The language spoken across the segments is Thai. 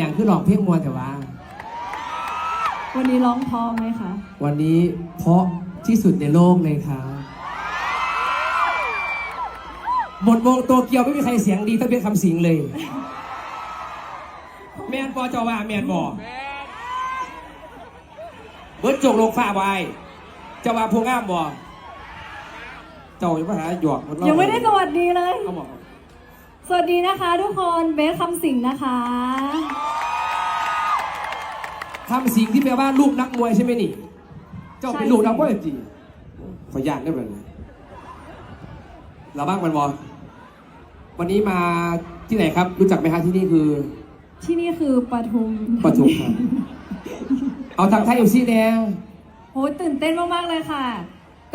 อย่างคือหลอกเพลงมวนแต่ว่า วันนี้ร้องเพอไหมคะ วันนี้เพราะที่สุดในโลกเลยครับหมดวงโตเกียวไม่มีใครเสียงดีเท่าเป็นคำสิงเลย แมนปอจอว่าแมนบอเบิร์ดจกลงฟ้าไว้เจะว่าพวงงามบอเจ้าอย่ามาหาหยอกนเล่ายังไม่ได้สวัสดีเลย เขาบอก สวัสดีนะคะทุกคน เบสคำสิงห์นะคะ คำสิงที่แปลว่าลูกนักมวยใช่ไหมนี่ เจ้าเป็นลูกนักมวยจริงขออยากได้แบบนี้เราบ้างมันบอวันนี้มาที่ไหนครับ รู้จักไหมครับที่นี่คือ ที่นี่คือปทุมปทุมครับเอาทางไทยเอฟซีแดงโอ้ยตื่นเต้นมากๆเลยค่ะ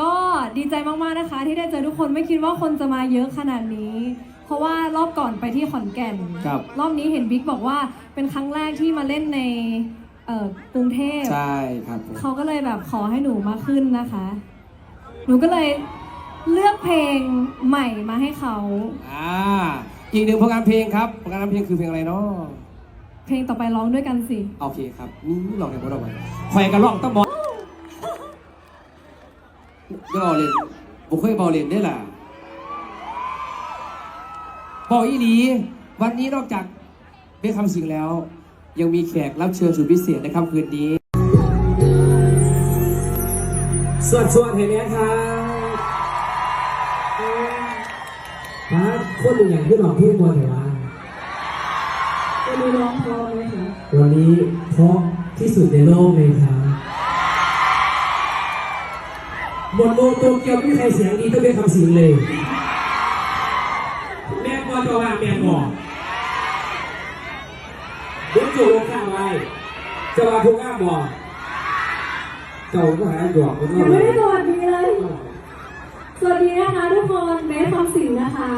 ก็ดีใจมากๆนะคะ ที่ได้เจอทุกคนไม่คิดว่าคนจะมาเยอะขนาดนี้ เพราะว่ารอบก่อนไปที่ขอนแก่นครับรอบนี้เห็นบิ๊กบอกว่าเป็นครั้งแรกที่มาเล่นใน เอ่อกรุงเทพใช่ครับผมเขาก็เลยแบบขอให้หนูมาขึ้นนะคะ หนูก็เลยเลือกเพลงใหม่มาให้เขา อ่า อีกหนึ่งผลงานเพลงครับผลงานเพลงคือเพลงอะไรเนาะเพลงต่อไปร้องด้วยกันสิ โอเคครับนี่ลองกันบ่ลองไปคอยกันลองต้องบอกก็บอเล่นบุเคยบอเล่นได้ล่ะบอกอีหลี วันนี้นอกจากเป็นคำสิ่งแล้ว ยังมีแขกรับเชิญสุดพิเศษในค่ำคืนนี้ สวัสดีสวัสดีเนี่ยครับครับคนหนึ่งอย่างที่หลอกพี่มวลเหรอวะวันนี้ร้องเพราะไหมคะวันนี้เพราะที่สุดในโลกเลยครับหมดโลกโตเกียวไม่มีใครเสียงดีเท่าเป็นคำสิงเลย แม่บอจะว่าแม่บอกรถจูงลงข้างไว้ จะว่าพวกอ้าบอกเจ้าก็หาหยอกคนยังเลไม่ยได้สวัสดีเลย สวัสดีนะคะทุกคนเบสคำสิงห์นะคะ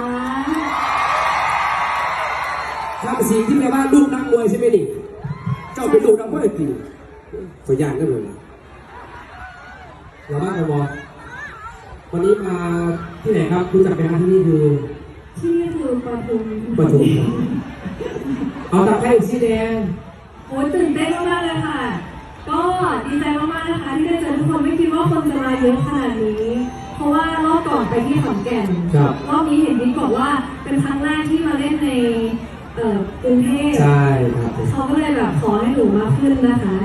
คำสิงที่แปลว่าลูกนักมวยใช่ไหมนี่ เจ้าเป็นลูกนักมวยจริงตัวอย่างก็เลยเราบ้างกันบอวันนี้มาที่ไหนครับรู้จักไหมครับที่นี่คือที่นี่คือปทุมปทุมเอาตาไข่สีแดง โอ้ยตื่นเต้นมากๆเลยค่ะ ก็ดีใจมากๆนะคะ ที่ได้เจอทุกคนไม่คิดว่าคนจะมาเยอะขนาดนี้ เพราะว่ารอบก่อนไปที่ขอนแก่นครับ รอบนี้เห็นบิ๊กบอกว่าเป็นครั้งแรกที่มาเล่นในเอ่อกรุงเทพ ใช่ครับผม เขาก็เลยแบบขอให้หนูมาขึ้นนะคะ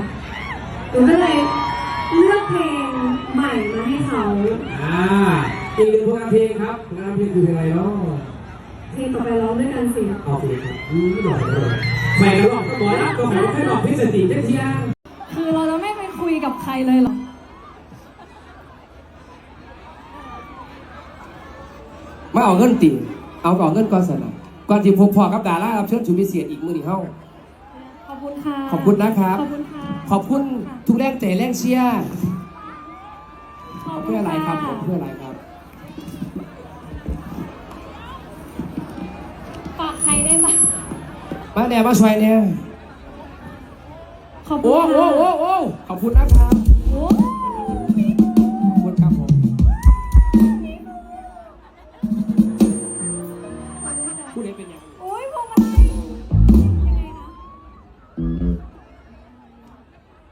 หนูก็เลยเลือกเพลงใหม่มาให้เขาอ่าอีกหนึ่งผลงานเพลงครับผลงานเพลงคือเพลงอะไรเนาะเพลงต่อไปร้องด้วยกันสิโอเคครับอืมหล่อเลย ใหม่ก็หลอกก็บอกนะก็หมายว่าแค่หลอกพี่สติได้เที่ยงคือเราจะไม่ไปคุยกับใครเลยเหรอมาเอาเงินติเอาก่อนเงินก่อนสนะก่อนที่พบพอกับดารารับเชิญชุดพิเศษอีกมือนี่เฮ้าขอบคุณค่ะขอบคุณนะครับ ขอบคุณค่ะขอบคุณทุกแรงใจแรงเชียร์ขอบคุเพื่อณอะไรครับผค่ะมเพื่ออะไรครับฝากใครได้บ้าง มาแนวมาช่วยเนี่ยขอบคุโอ้ณโหค่ะโอ้โหขอบคุณนะครับ โอ้ขอบคุณครับผม ผู้ใดเป็นยังไงโอ้ยพวงมาลัยยังไงคะ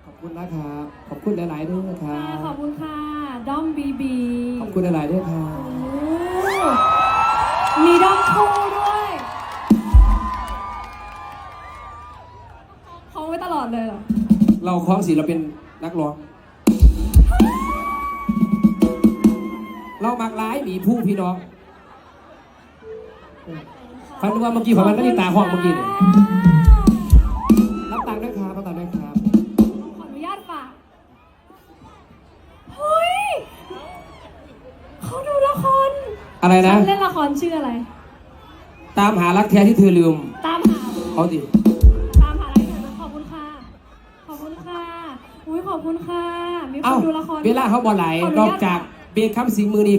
ขอบคุณนะครับ ขอบคุณหลายๆด้วยนะครัค่ะขอบบคุณค่ะด้อมบีบีขอบคุณหลายๆด้วยครับโอ้มีด้อมคู่ เราคล้องสีเราเป็นนักร้อง เรามักร้ายหมีผู้พี่น้องฟันดูว่าเมื่อกี้ผมมันก็มีตาห้องเมื่อกี้เนี่ยรับตังค์ด้วยครับรับตังค์ด้วยครับขออนุญาตฝากเฮ้ยเขาดูละครอะไรนะฉัเล่นละครชื่ออะไร ตามหารักแท้ที่เธอลืม ตามหา เขาดิ ขอบคุณค่ะ มีคเอ้านดูละครเวลาเขาบอลไหลขออนุนญาตอกจากเบคคัมสิงห์มือนี้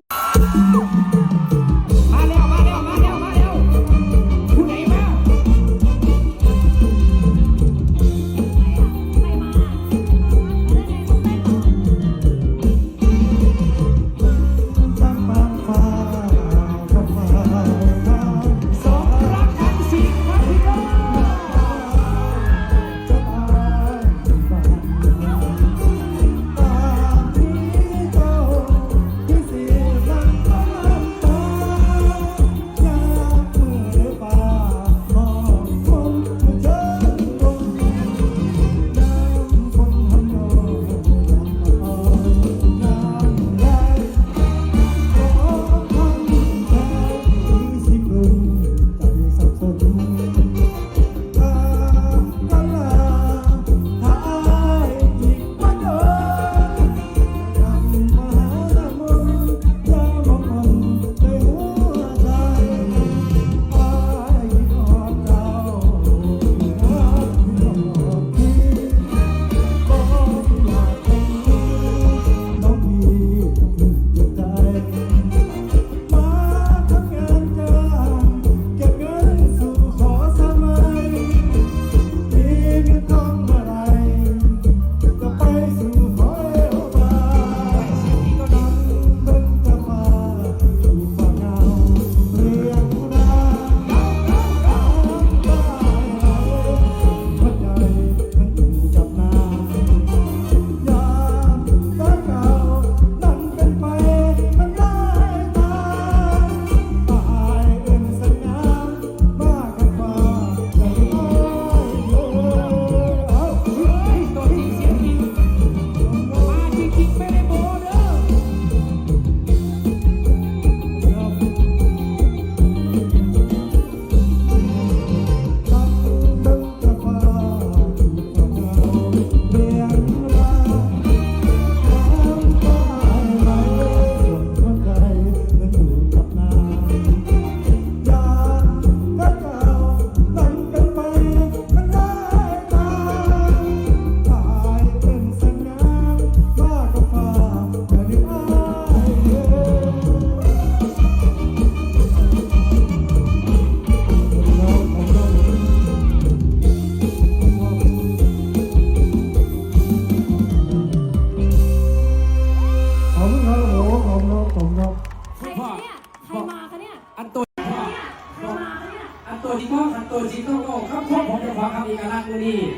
อก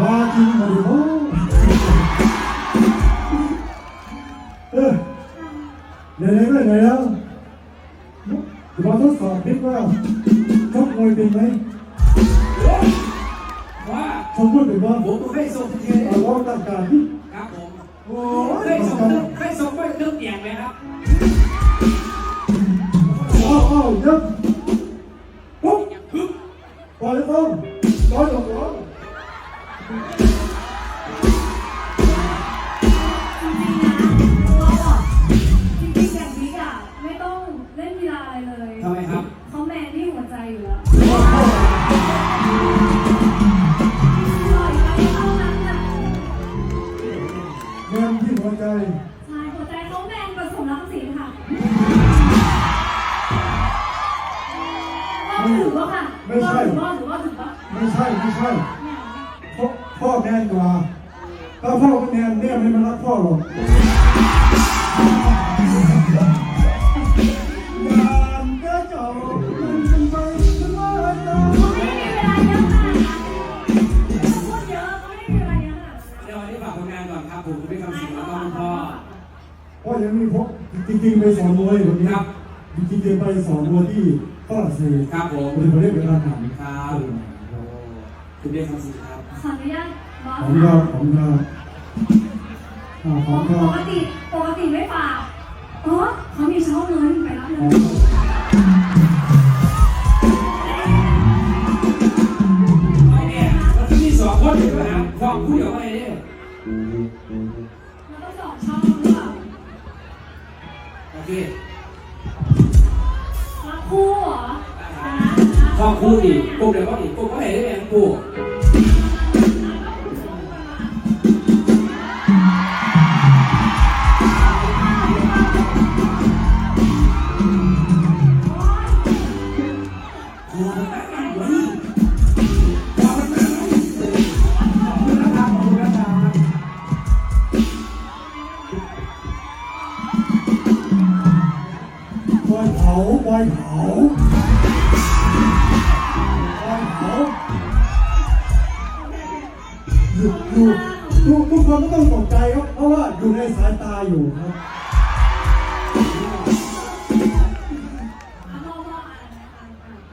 ลักษณ์มือนี่ว่าจริงมาดิโอ้เออไหนๆก็ไหนแล้วเดี๋ยวมาทดสอบนิดว่าชกมวยเป็นไหมว่าชกมวยเป็นว่าผมเคยส่งเทเอาล้อตั้งการที่ครับผมโอ้เคยส่งเรื่องเคยส่งไปเรื่องเตียงไหมครับอ้าวอ้าวยับปุ๊บปล่อยต้องร้อยหลง ร้อยจริงๆนะเราอะจริงๆแบบนี้อะไม่ต้องเล่นกีฬาอะไรเลยทำไมครับเขาแมนที่หัวใจอยู่แล้วปล่อยไปเท่านั้นน่ะเงินที่หัวใจ ไปสอนมวยคนนี้ครับจริงๆไปสอนมวยที่ฝรั่งเศสครับผมผมจะเรียกเป็นอาหารครับโอ้คุณเป็นคำสิงครับขออนุญาตบอสของเราของเราอ่าของเราปกติปกติไม่ฝากเออเขามีช่องเงินไปรับเงินไอ้เนี่ยมันจะมีสองคนอยู่ด้วยนะความพูดกับอะไรเนี่ยแล้วก็สองช่อง หรือเปล่าโอเครับคู่เหรอนะความพูดดิปุ๊บเดี๋ยวก็ดิปุ๊บก็เห็นได้ไงปุ๊าปล่อยเผาปล่อยเผาหยุดหยุดทุกทุกคนไม่ต้องตกใจครับ เพราะว่าอยู่ในสายตาอยู่ครับ